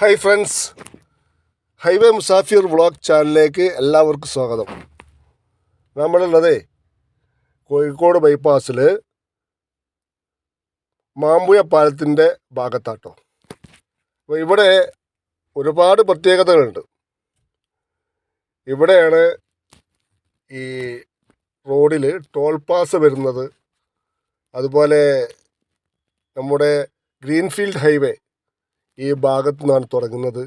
Hi friends highway Musafir vlog ചാനലിലേക്ക് എല്ലാവർക്കും സ്വാഗതം. നമ്മളുള്ളത് കോഴിക്കോട് ബൈപ്പാസിൽ മാമ്പുയ പാലത്തിന്റെ ഭാഗത്താട്ടോ. അപ്പോൾ ഇവിടെ ഒരുപാട് പ്രത്യേകതകളുണ്ട്. ഇവിടെയാണ് ഈ റോഡിൽ ടോൾ പാസ് വരുന്നത്. അതുപോലെ നമ്മുടെ ഗ്രീൻഫീൽഡ് ഹൈവേ ഈ ഭാഗത്തു നിന്നാണ് തുടങ്ങുന്നത്.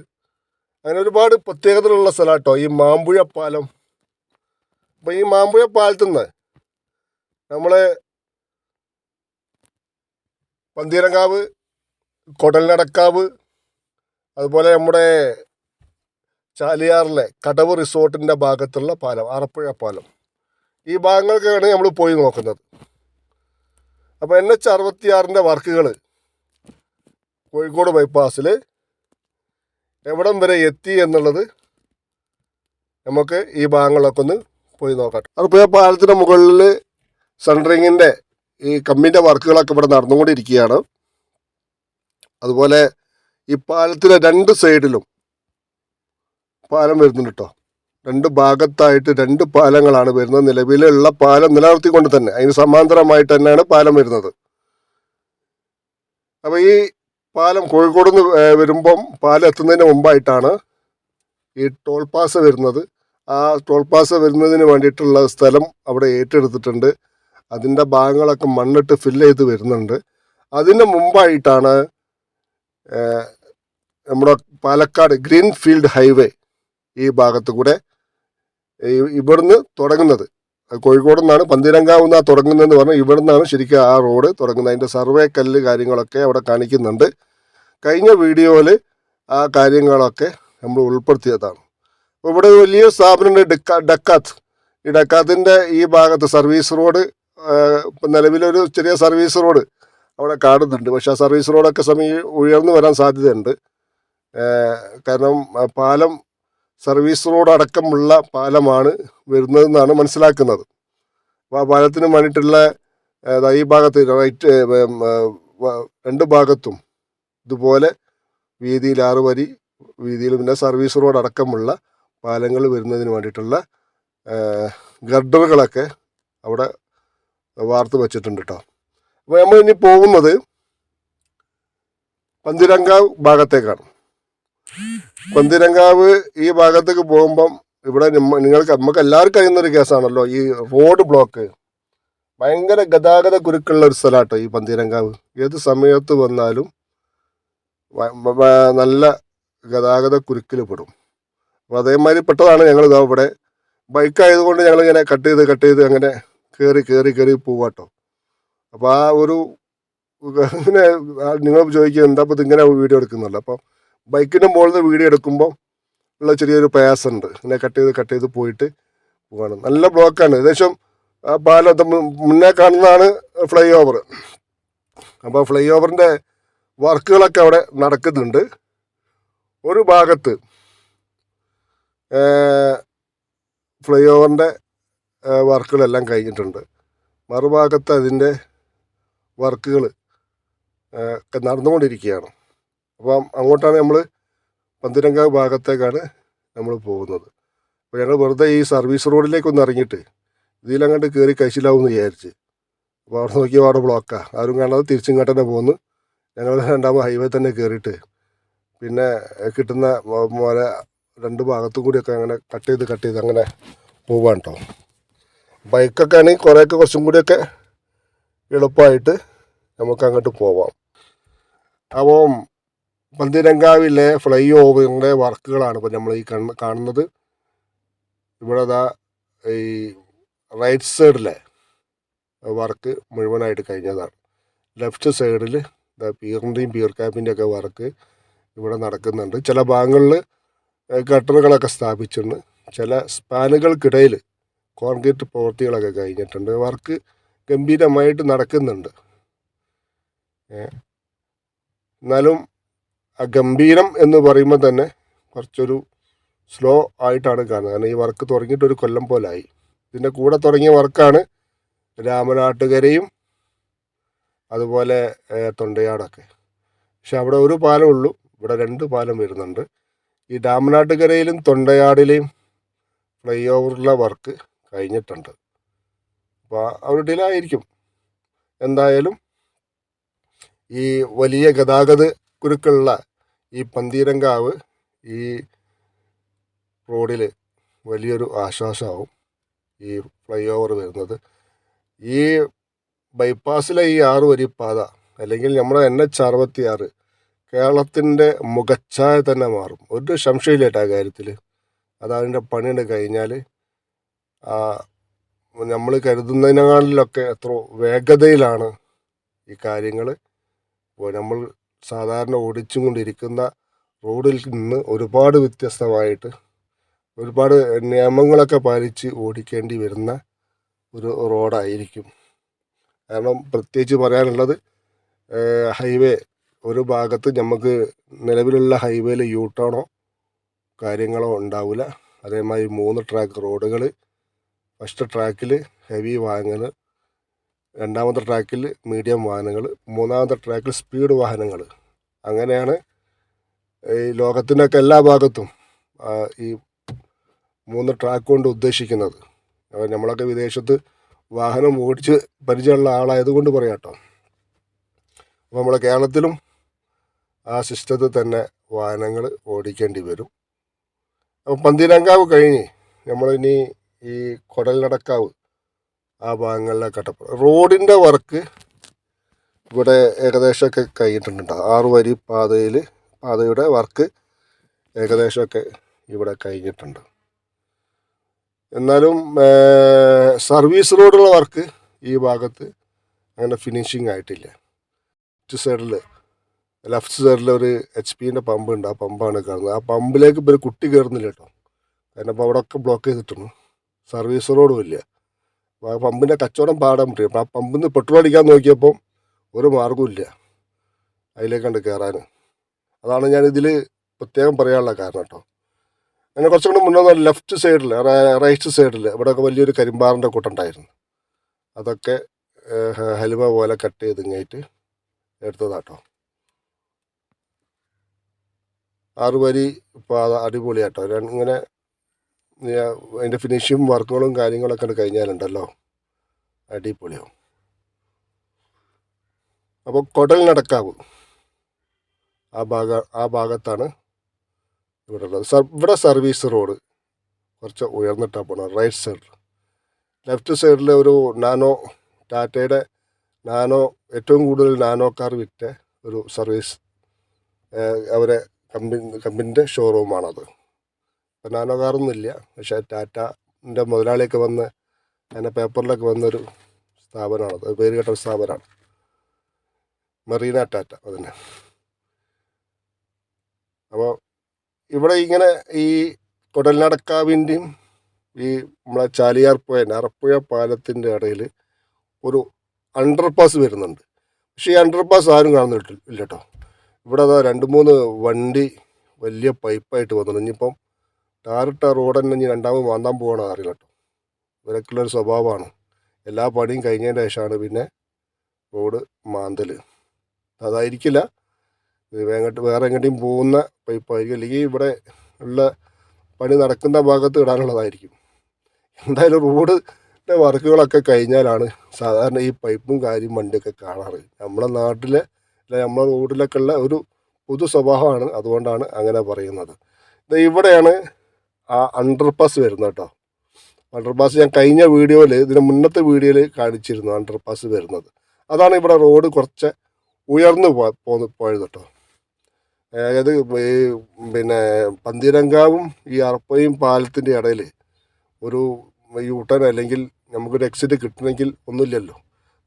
അങ്ങനെ ഒരുപാട് പ്രത്യേകതകളുള്ള സ്ഥലം കേട്ടോ ഈ മാമ്പുഴ പാലം. അപ്പോൾ ഈ മാമ്പുഴ പാലത്തു നിന്ന് നമ്മൾ പന്തീരങ്കാവ് കൊടൽനടക്കാവ് അതുപോലെ നമ്മുടെ ചാലിയാറിലെ കടവ് റിസോർട്ടിന്റെ ഭാഗത്തുള്ള പാലം ആറപ്പുഴ പാലം. ഈ ഭാഗങ്ങൾക്കാണ് നമ്മൾ പോയി നോക്കുന്നത്. അപ്പോൾ എൻ എച്ച് അറുപത്തിയാറിന്റെ വർക്കുകൾ കോഴിക്കോട് ബൈപ്പാസിൽ എവിടം വരെ എത്തി എന്നുള്ളത് നമുക്ക് ഈ ഭാഗങ്ങളൊക്കെ ഒന്ന് പോയി നോക്കാം. അപ്പോൾ ഈ പാലത്തിന്റെ മുകളിൽ സെൻട്രിങ്ങിന്റെ ഈ കമ്പിന്റെ വർക്കുകളൊക്കെ ഇവിടെ നടന്നുകൊണ്ടിരിക്കുകയാണ്. അതുപോലെ ഈ പാലത്തിലെ രണ്ട് സൈഡിലും പാലം വരുന്നുണ്ട് കേട്ടോ. രണ്ട് ഭാഗത്തായിട്ട് രണ്ട് പാലങ്ങളാണ് വരുന്നത്. നിലവിലുള്ള പാലം നിലനിർത്തിക്കൊണ്ട് തന്നെ അതിന് സമാന്തരമായിട്ട് തന്നെയാണ് പാലം വരുന്നത്. അപ്പോൾ ഈ പാലം കോഴിക്കോട് നിന്ന് വരുമ്പം പാലം എത്തുന്നതിന് മുമ്പായിട്ടാണ് ഈ ടോൾ പാസ് വരുന്നത്. ആ ടോൾ പാസ് വരുന്നതിന് വേണ്ടിയിട്ടുള്ള സ്ഥലം അവിടെ ഏറ്റെടുത്തിട്ടുണ്ട്. അതിന്റെ ഭാഗങ്ങളൊക്കെ മണ്ണിട്ട് ഫില്ല് ചെയ്ത് വരുന്നുണ്ട്. അതിന് മുമ്പായിട്ടാണ് നമ്മുടെ പാലക്കാട് ഗ്രീൻ ഫീൽഡ് ഹൈവേ ഈ ഭാഗത്ത് കൂടെ ഇവിടുന്ന് തുടങ്ങുന്നത്. കോഴിക്കോട് നിന്നാണ് പന്തിരങ്കാവുന്ന തുടങ്ങുന്നതെന്ന് പറഞ്ഞാൽ ഇവിടെ നിന്നാണ് ശരിക്കും ആ റോഡ് തുടങ്ങുന്നത്. അതിന്റെ സർവേ കല്ല് കാര്യങ്ങളൊക്കെ അവിടെ കാണിക്കുന്നുണ്ട്. കഴിഞ്ഞ വീഡിയോയിൽ ആ കാര്യങ്ങളൊക്കെ നമ്മൾ ഉൾപ്പെടുത്തിയതാണ്. അപ്പോൾ ഇവിടെ വലിയ സ്ഥാപനമുണ്ട് ഡക്ക ഡക്കാത്ത്. ഈ ഡക്കാത്തിന്റെ ഈ ഭാഗത്ത് സർവീസ് റോഡ് ഇപ്പം നിലവിലൊരു ചെറിയ സർവീസ് റോഡ് അവിടെ കാണുന്നുണ്ട്. പക്ഷെ ആ സർവീസ് റോഡൊക്കെ സമയം ഉയർന്നു വരാൻ സാധ്യതയുണ്ട്. കാരണം പാലം സർവീസ് റോഡ് അടക്കമുള്ള പാലമാണ് വരുന്നതെന്നാണ് മനസ്സിലാക്കുന്നത്. അപ്പോൾ ആ പാലത്തിന് വേണ്ടിയിട്ടുള്ള ഈ ഭാഗത്ത് റൈറ്റ് രണ്ട് ഭാഗത്തും ഇതുപോലെ വീതിയിൽ ആറ് വരി വീതിയിൽ പിന്നെ സർവീസ് റോഡ് അടക്കമുള്ള പാലങ്ങൾ വരുന്നതിന് വേണ്ടിയിട്ടുള്ള ഗർഡറുകളൊക്കെ അവിടെ വാർത്ത് വെച്ചിട്ടുണ്ട് കേട്ടോ അപ്പോൾ നമ്മൾ ഇനി പോകുന്നത് പന്തിരങ്കാവ് ഭാഗത്തേക്കാണ്. പന്തിരങ്കാവ് ഈ ഭാഗത്തേക്ക് പോകുമ്പം ഇവിടെ നിങ്ങൾക്ക് നമുക്ക് എല്ലാവർക്കും അറിയുന്ന ഒരു കേസാണല്ലോ ഈ റോഡ് ബ്ലോക്ക്. ഭയങ്കര ഗതാഗത കുരുക്കുള്ള ഒരു സ്ഥലമാട്ടോ ഈ പന്തീരങ്കാവ് ഏത് സമയത്ത് വന്നാലും നല്ല ഗതാഗത കുരുക്കിൽ പെടും. അപ്പോൾ അതേമാതിരി പെട്ടതാണ് ഞങ്ങൾ ഇതാ ഇവിടെ. ബൈക്ക് ആയതുകൊണ്ട് ഞങ്ങൾ ഇങ്ങനെ കട്ട് ചെയ്ത് കട്ട് ചെയ്ത് അങ്ങനെ കയറി കയറി കയറി പോവാട്ടോ. അപ്പോൾ ആ ഒരു ഇങ്ങനെ നിങ്ങൾ ചോദിക്കുക എന്താ ഇപ്പോൾ ഇതിങ്ങനെ വീഡിയോ എടുക്കുന്നുള്ളൂ അപ്പോൾ ബൈക്കിന്റെ മുകളിൽ നിന്ന് വീഡിയോ എടുക്കുമ്പോൾ ഉള്ള ചെറിയൊരു പ്രയാസമുണ്ട്. ഇങ്ങനെ കട്ട് ചെയ്ത് കട്ട് ചെയ്ത് പോയിട്ട് പോകണം നല്ല ബ്ലോക്കാണ് ഏകദേശം ആ പാലം മുന്നേ കാണുന്നതാണ് ഫ്ലൈ ഓവർ അപ്പോൾ ഫ്ലൈ ഓവറിന്റെ വർക്കുകളൊക്കെ അവിടെ നടക്കുന്നുണ്ട്. ഒരു ഭാഗത്ത് ഫ്ലൈ ഓവറിന്റെ വർക്കുകളെല്ലാം കഴിഞ്ഞിട്ടുണ്ട്. മറുഭാഗത്ത് അതിന്റെ വർക്കുകൾ നടന്നുകൊണ്ടിരിക്കുകയാണ്. അപ്പം അങ്ങോട്ടാണ് നമ്മൾ പന്തിരങ്കാവ് ഭാഗത്തേക്കാണ് നമ്മൾ പോകുന്നത്. അപ്പോൾ ഞങ്ങൾ വെറുതെ ഈ സർവീസ് റോഡിലേക്കൊന്ന് ഇറങ്ങിയിട്ട് ഇതിലങ്ങോട്ട് കയറി കഴിച്ചില്ലാവെന്ന് വിചാരിച്ച്. അപ്പോൾ അവിടെ നോക്കിയാൽ അവിടെ ബ്ലോക്കാണ് ആരും കാണാതെ തിരിച്ചിങ്ങോട്ട് തന്നെ പോകുന്നു ഞങ്ങൾ രണ്ടാമത് ഹൈവേ തന്നെ കയറിയിട്ട് പിന്നെ കിട്ടുന്ന മല രണ്ട് ഭാഗത്തും കൂടിയൊക്കെ അങ്ങനെ കട്ട് ചെയ്ത് കട്ട് ചെയ്ത് അങ്ങനെ പോവാൻ കേട്ടോ ബൈക്കൊക്കെ ആണെങ്കിൽ കുറേയൊക്കെ കുറച്ചും കൂടിയൊക്കെ എളുപ്പമായിട്ട് നമുക്ക് അങ്ങോട്ട് പോവാം. അപ്പം പന്തിരങ്കാവിലെ ഫ്ലൈ ഓവറിന്റെ വർക്കുകളാണ് ഇപ്പോൾ നമ്മൾ ഈ കണ് കാണുന്നത്. ഇവിടെ അതാ ഈ റൈറ്റ് സൈഡിലെ വർക്ക് മുഴുവനായിട്ട് കഴിഞ്ഞതാണ്. ലെഫ്റ്റ് സൈഡിൽ പീറിന്റെയും പീർ ക്യാപ്പിന്റെ ഒക്കെ വർക്ക് ഇവിടെ നടക്കുന്നുണ്ട്. ചില ഭാഗങ്ങളിൽ ഗട്ടറുകളൊക്കെ സ്ഥാപിച്ചിട്ടുണ്ട്. ചില സ്പാനുകൾക്കിടയിൽ കോൺക്രീറ്റ് പ്രവൃത്തികളൊക്കെ കഴിഞ്ഞിട്ടുണ്ട്. വർക്ക് ഗംഭീരമായിട്ട് നടക്കുന്നുണ്ട്. എന്നാലും ഗംഭീരം എന്ന് പറയുമ്പോൾ തന്നെ കുറച്ചൊരു സ്ലോ ആയിട്ടാണ് കാണുന്നത്. കാരണം ഈ വർക്ക് തുടങ്ങിയിട്ട് ഒരു കൊല്ലം പോലായി. ഇതിന്റെ കൂടെ തുടങ്ങിയ വർക്കാണ് രാമനാട്ടുകരയും അതുപോലെ തൊണ്ടയാടൊക്കെ. പക്ഷെ അവിടെ ഒരു പാലം ഉള്ളൂ. ഇവിടെ രണ്ട് പാലം വരുന്നുണ്ട്. ഈ രാമനാട്ടുകരയിലും തൊണ്ടയാടിലെയും ഫ്ലൈ ഓവറിലെ വർക്ക് കഴിഞ്ഞിട്ടുണ്ട്. അപ്പോൾ അവർ ഡിലായിരിക്കും എന്തായാലും ഈ വലിയ ഗതാഗത കുരുക്കുള്ള ഈ പന്തീരങ്കാവ് ഈ റോഡിൽ വലിയൊരു ആശ്വാസമാവും ഈ ഫ്ലൈ ഓവർ വരുന്നത്. ഈ ബൈപ്പാസിലെ ഈ ആറ് വരി പാത അല്ലെങ്കിൽ നമ്മുടെ എൻ എച്ച് അറുപത്തി ആറ് കേരളത്തിന്റെ മുഖച്ഛായ തന്നെ മാറും. ഒരു സംശയമില്ല കേട്ടോ ആ കാര്യത്തിൽ അതതിന്റെ പണിയുണ്ട് കഴിഞ്ഞാൽ നമ്മൾ കരുതുന്നതിനേക്കാളിലൊക്കെ എത്ര വേഗതയിലാണ് ഈ കാര്യങ്ങൾ നമ്മൾ സാധാരണ ഓടിച്ചും കൊണ്ടിരിക്കുന്ന റോഡിൽ നിന്ന് ഒരുപാട് വ്യത്യസ്തമായിട്ട് ഒരുപാട് നിയമങ്ങളൊക്കെ പാലിച്ച് ഓടിക്കേണ്ടി വരുന്ന ഒരു റോഡായിരിക്കും. കാരണം പ്രത്യേകിച്ച് പറയാനുള്ളത് ഹൈവേ ഒരു ഭാഗത്ത് നമുക്ക് നിലവിലുള്ള ഹൈവേയിൽ യൂ ടേണോ കാര്യങ്ങളോ ഉണ്ടാവില്ല. അതേമാതിരി മൂന്ന് ട്രാക്ക് റോഡുകൾ ഫസ്റ്റ് ട്രാക്കിൽ ഹെവി വാഹനങ്ങൾ രണ്ടാമത്തെ ട്രാക്കിൽ മീഡിയം വാഹനങ്ങൾ മൂന്നാമത്തെ ട്രാക്കിൽ സ്പീഡ് വാഹനങ്ങൾ. അങ്ങനെയാണ് ഈ ലോകത്തിന്റെയൊക്കെ എല്ലാ ഭാഗത്തും ഈ മൂന്ന് ട്രാക്ക് കൊണ്ട് ഉദ്ദേശിക്കുന്നത്. അപ്പോൾ നമ്മളൊക്കെ വിദേശത്ത് വാഹനം ഓടിച്ച് പരിചയമുള്ള ആളായതുകൊണ്ട് പറയാം കേട്ടോ. അപ്പോൾ നമ്മളെ കേരളത്തിലും ആ സിസ്റ്റത്തിൽ തന്നെ വാഹനങ്ങൾ ഓടിക്കേണ്ടി വരും. അപ്പോൾ പന്തിരങ്കാവ് കഴിഞ്ഞ് നമ്മളിനി ഈ കുടൽനടക്കാവ് ആ ഭാഗങ്ങളിലെ കട്ടപ്പ റോഡിന്റെ വർക്ക് ഇവിടെ ഏകദേശമൊക്കെ കഴിഞ്ഞിട്ടുണ്ട്. ആറു വരി പാതയിൽ പാതയുടെ വർക്ക് ഏകദേശമൊക്കെ ഇവിടെ കഴിഞ്ഞിട്ടുണ്ട്. എന്നാലും സർവീസ് റോഡുള്ള വർക്ക് ഈ ഭാഗത്ത് അങ്ങനെ ഫിനിഷിങ് ആയിട്ടില്ല. ലെഫ്റ്റ് സൈഡിൽ ലെഫ്റ്റ് സൈഡിൽ ഒരു എച്ച് പിന്റെ പമ്പ് ഉണ്ട്. ആ പമ്പാണ് കാണുന്നത് ആ പമ്പിലേക്ക് ഒരു കുട്ടി കയറുന്നില്ല കേട്ടോ. കാരണം അപ്പോൾ അവിടെ ഒക്കെ ബ്ലോക്ക് ചെയ്തിട്ടുണ്ട്. സർവീസ് റോഡും ഇല്ല. പമ്പിന്റെ കച്ചവടം പാടാൻ പറ്റും. അപ്പം ആ പമ്പിൽ നിന്ന് പെട്രോൾ അടിക്കാൻ നോക്കിയപ്പോൾ ഒരു മാർഗവും ഇല്ല. അതിലേക്കാണ്ട് കയറാൻ അതാണ് ഞാൻ ഇതിൽ പ്രത്യേകം പറയാനുള്ള കാരണം കേട്ടോ. അങ്ങനെ കുറച്ചും കൂടി മുന്നേ ലെഫ്റ്റ് സൈഡിൽ റൈറ്റ് സൈഡിൽ ഇവിടെയൊക്കെ വലിയൊരു കരിമ്പാറിന്റെ കൂട്ടുണ്ടായിരുന്നു അതൊക്കെ ഹലുവ പോലെ കട്ട് ചെയ്ത് ഇങ്ങായിട്ട് എടുത്തതാട്ടോ വരി പാത അടിപൊളിയാട്ടോ ഇങ്ങനെ അതിന്റെ ഫിനിഷും വർക്കുകളും കാര്യങ്ങളൊക്കെ കഴിഞ്ഞാലുണ്ടല്ലോ. അടിപൊളിയാവും. അപ്പോൾ കൊടൽ നടക്കാവ്. ആ ഭാഗ ആ ഭാഗത്താണ് ഇവിടെ ഉള്ളത് സർ ഇവിടെ സർവീസ് റോഡ് കുറച്ച് ഉയർന്നിട്ടാണ് പോകണം റൈറ്റ് സൈഡിൽ ലെഫ്റ്റ് സൈഡിൽ ഒരു നാനോ ടാറ്റയുടെ നാനോ ഏറ്റവും കൂടുതൽ നാനോ കാർ വിറ്റ ഒരു സർവീസ് അവരെ കമ്പനി കമ്പനിന്റെ ഷോറൂമാണത് ഇപ്പം നാനോ കാറൊന്നുമില്ല. പക്ഷേ ടാറ്റന്റെ മുതലാളിയൊക്കെ വന്ന് അതിന്റെ പേപ്പറിലൊക്കെ വന്നൊരു സ്ഥാപനമാണ്. അത് പേര് കേട്ട ഒരു സ്ഥാപനമാണ്. മെറീന ടാറ്റ അതിന് അപ്പോൾ ഇവിടെ ഇങ്ങനെ ഈ കുടൽനടക്കാവിന്റെയും ഈ നമ്മളെ ചാലിയാർ പുഴ അറപ്പുഴ പാലത്തിന്റെ ഇടയിൽ ഒരു അണ്ടർപാസ് വരുന്നുണ്ട്. പക്ഷേ ഈ അണ്ടർപാസ് ആരും കാണുന്നില്ല കേട്ടോ. ഇവിടെ അതാ രണ്ട് മൂന്ന് വണ്ടി വലിയ പൈപ്പായിട്ട് വന്നു ഇനിയിപ്പം ടാറിട്ട റോഡ് തന്നെ ഇനി രണ്ടാമത് മാന്താൻ പോകണം അറിയില്ല കേട്ടോ. ഇവരൊക്കെയുള്ളൊരു സ്വഭാവമാണ്. എല്ലാ പണിയും കഴിഞ്ഞതിന്റെ ശേഷമാണ് പിന്നെ റോഡ് മാന്തൽ അതായിരിക്കില്ല. വേങ്ങട്ട് വേറെ എങ്ങോട്ടും പോകുന്ന പൈപ്പായിരിക്കും. അല്ലെങ്കിൽ ഇവിടെ ഉള്ള പണി നടക്കുന്ന ഭാഗത്ത് ഇടാനുള്ളതായിരിക്കും. എന്തായാലും റോഡിന്റെ വർക്കുകളൊക്കെ കഴിഞ്ഞാലാണ് സാധാരണ ഈ പൈപ്പും കാര്യം വണ്ടിയൊക്കെ കാണാറ്. നമ്മുടെ നാട്ടിലെ അല്ല നമ്മുടെ റോഡിലൊക്കെ ഉള്ള ഒരു പൊതു സ്വഭാവമാണ് അതുകൊണ്ടാണ് അങ്ങനെ പറയുന്നത്. ഇവിടെയാണ് ആ അണ്ടർപാസ് വരുന്നത് കേട്ടോ അണ്ടർപാസ് ഞാൻ കഴിഞ്ഞ വീഡിയോയിൽ ഇതിന് മുന്നത്തെ വീഡിയോയിൽ കാണിച്ചിരുന്നു അണ്ടർപാസ് വരുന്നത്. അതാണ് ഇവിടെ റോഡ് കുറച്ച് ഉയർന്നു പോന്ന് പോയത് കേട്ടോ അതായത് ഈ പിന്നെ പന്തിരങ്കാവും ഈ അറപ്പയും പാലത്തിന്റെ ഇടയിൽ ഒരു യൂട്ടൺ അല്ലെങ്കിൽ നമുക്കൊരു എക്സിറ്റ് കിട്ടണമെങ്കിൽ ഒന്നുമില്ലല്ലോ.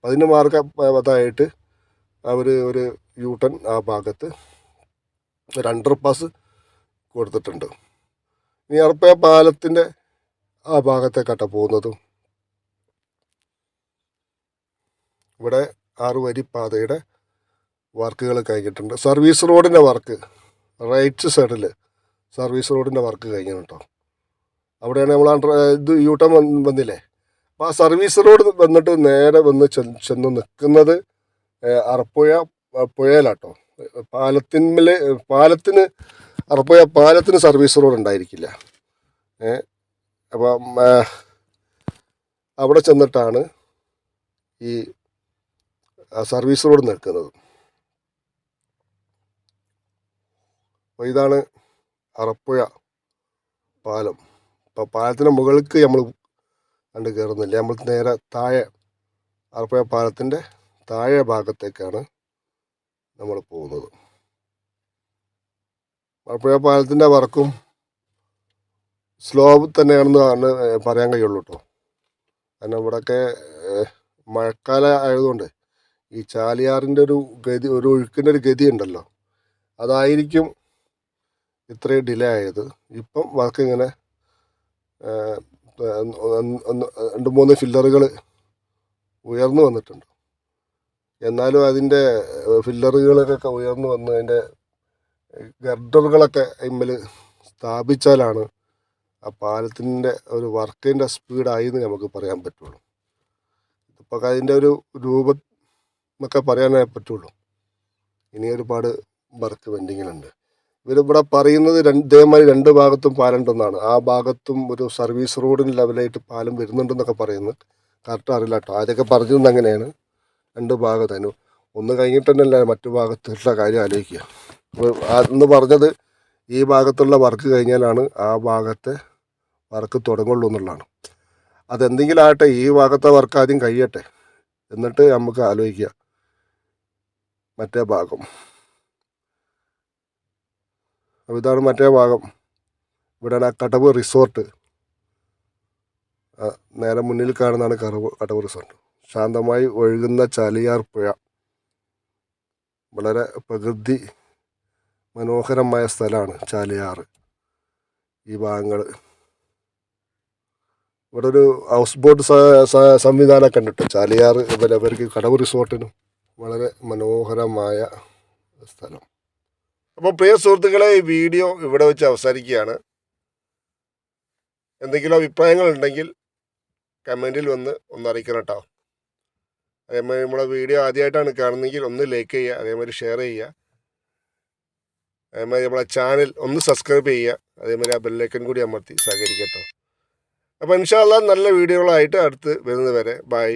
അതിന് മാർഗ അതായിട്ട് അവർ ഒരു യൂട്ടൺ ആ ഭാഗത്ത് ഒരു അണ്ടർപാസ് കൊടുത്തിട്ടുണ്ട്. ഇനി അറപ്പയ പാലത്തിന്റെ ആ ഭാഗത്തേക്കാട്ട പോകുന്നതും. ഇവിടെ ആറ് വരി പാതയുടെ വർക്കുകൾ കഴിഞ്ഞിട്ടുണ്ട്. സർവീസ് റോഡിന്റെ വർക്ക് റൈറ്റ് സൈഡിൽ സർവീസ് റോഡിന്റെ വർക്ക് കഴിഞ്ഞു അവിടെയാണ് നമ്മൾ ഇത് യൂട്ടൺ വന്ന് വന്നില്ലേ? അപ്പോൾ ആ സർവീസ് റോഡ് വന്നിട്ട് നേരെ വന്ന് ചെന്ന് നിൽക്കുന്നത് അറപ്പുഴ പുഴയിലാട്ടോ. പാലത്തിന്മേൽ പാലത്തിന് അറപ്പോയ പാലത്തിന് സർവീസ് റോഡ് ഉണ്ടായിരിക്കില്ല. അപ്പം അവിടെ ചെന്നിട്ടാണ് ഈ സർവീസ് റോഡ് നിൽക്കുന്നത്. അപ്പോൾ ഇതാണ് അറപ്പുഴ പാലം. അപ്പോൾ പാലത്തിന്റെ മുകൾക്ക് നമ്മൾ കണ്ട് കയറുന്നില്ല നമ്മൾ നേരെ താഴെ അറപ്പുഴ പാലത്തിന്റെ താഴെ ഭാഗത്തേക്കാണ് നമ്മൾ പോകുന്നത്. അറപ്പുഴ പാലത്തിന്റെ വർക്കും സ്ലോ തന്നെയാണെന്ന് പറയാൻ കഴിയുള്ളൂ കേട്ടോ കാരണം ഇവിടെയൊക്കെ മഴക്കാലം ആയതുകൊണ്ട് ഈ ചാലിയാറിന്റെ ഒരു ഗതി ഒരു ഒഴുക്കിന്റെ ഒരു ഗതി ഉണ്ടല്ലോ. അതായിരിക്കും ഇത്രയും ഡിലേ ആയത്. ഇപ്പം വർക്ക് ഇങ്ങനെ രണ്ട് മൂന്ന് ഫില്ലറുകൾ ഉയർന്നു വന്നിട്ടുണ്ട്. എന്നാലും അതിന്റെ ഫില്ലറുകളൊക്കെ ഉയർന്നു വന്ന് അതിന്റെ ഗർഡറുകളൊക്കെ അതിന്മേൽ സ്ഥാപിച്ചാലാണ് ആ പാലത്തിന്റെ ഒരു വർക്കിന്റെ സ്പീഡായി എന്ന് നമുക്ക് പറയാൻ പറ്റുള്ളൂ. ഇപ്പോൾ അതിന്റെ ഒരു രൂപം എന്നൊക്കെ പറയാനേ പറ്റുള്ളൂ. ഇനി ഒരുപാട് വർക്ക് പെൻഡിങ്ങിലുണ്ട്. ഇവരിവിടെ പറയുന്നത് രണ്ട് ഇതേമാതിരി രണ്ട് ഭാഗത്തും പാലം ഉണ്ടെന്നാണ് ആ ഭാഗത്തും ഒരു സർവീസ് റോഡിന് ലെവലായിട്ട് പാലം വരുന്നുണ്ടെന്നൊക്കെ പറയുന്നു. കറക്റ്റ് അറിയില്ല കേട്ടോ ആദ്യമൊക്കെ പറഞ്ഞിരുന്നെങ്ങനെയാണ് രണ്ട് ഭാഗത്തേനു ഒന്ന് കഴിഞ്ഞിട്ട് തന്നെയല്ല മറ്റു ഭാഗത്തുള്ള കാര്യം ആലോചിക്കുക. അന്ന് പറഞ്ഞത് ഈ ഭാഗത്തുള്ള വർക്ക് കഴിഞ്ഞാലാണ് ആ ഭാഗത്തെ വർക്ക് തുടങ്ങുള്ളൂ എന്നുള്ളതാണ്. അതെന്തെങ്കിലും ആകട്ടെ ഈ ഭാഗത്തെ വർക്ക് ആദ്യം കഴിയട്ടെ എന്നിട്ട് നമുക്ക് ആലോചിക്കുക മറ്റേ ഭാഗം. അപ്പോൾ ഇതാണ് മറ്റേ ഭാഗം. ഇവിടെയാണ് ആ കടവ് റിസോർട്ട് നേരെ മുന്നിൽ കാണുന്നതാണ് കടവ് കടവ് റിസോർട്ട് ശാന്തമായി ഒഴുകുന്ന ചാലിയാർ പുഴ. വളരെ പ്രകൃതി മനോഹരമായ സ്ഥലമാണ് ചാലിയാർ. ഈ ഭാഗങ്ങൾ ഇവിടെ ഒരു ഹൗസ് ബോട്ട് സംവിധാനം കണ്ടിട്ട് കേട്ടോ ചാലിയാർ ഇവരെ അവർക്ക് കടവ് റിസോർട്ടിനും വളരെ മനോഹരമായ സ്ഥലം. അപ്പോൾ പ്രിയ സുഹൃത്തുക്കളെ ഈ വീഡിയോ ഇവിടെ വെച്ച് അവസാനിക്കുകയാണ്. എന്തെങ്കിലും അഭിപ്രായങ്ങൾ ഉണ്ടെങ്കിൽ കമന്റിൽ വന്ന് ഒന്ന് അറിയിക്കണം കേട്ടോ. അതേമാതിരി നമ്മുടെ വീഡിയോ ആദ്യമായിട്ടാണ് കാണുന്നതെങ്കിൽ ഒന്ന് ലൈക്ക് ചെയ്യുക അതേമാതിരി ഷെയർ ചെയ്യുക. അതേമാതിരി നമ്മളെ ചാനൽ ഒന്ന് സബ്സ്ക്രൈബ് ചെയ്യുക. അതേമാതിരി ആ ബെല്ലൈക്കൻ കൂടി അമർത്തി സഹകരിക്കട്ടോ. അപ്പോൾ ഇൻഷാല്ല നല്ല വീഡിയോകളായിട്ട് അടുത്ത് വരുന്നത് വരെ ബൈ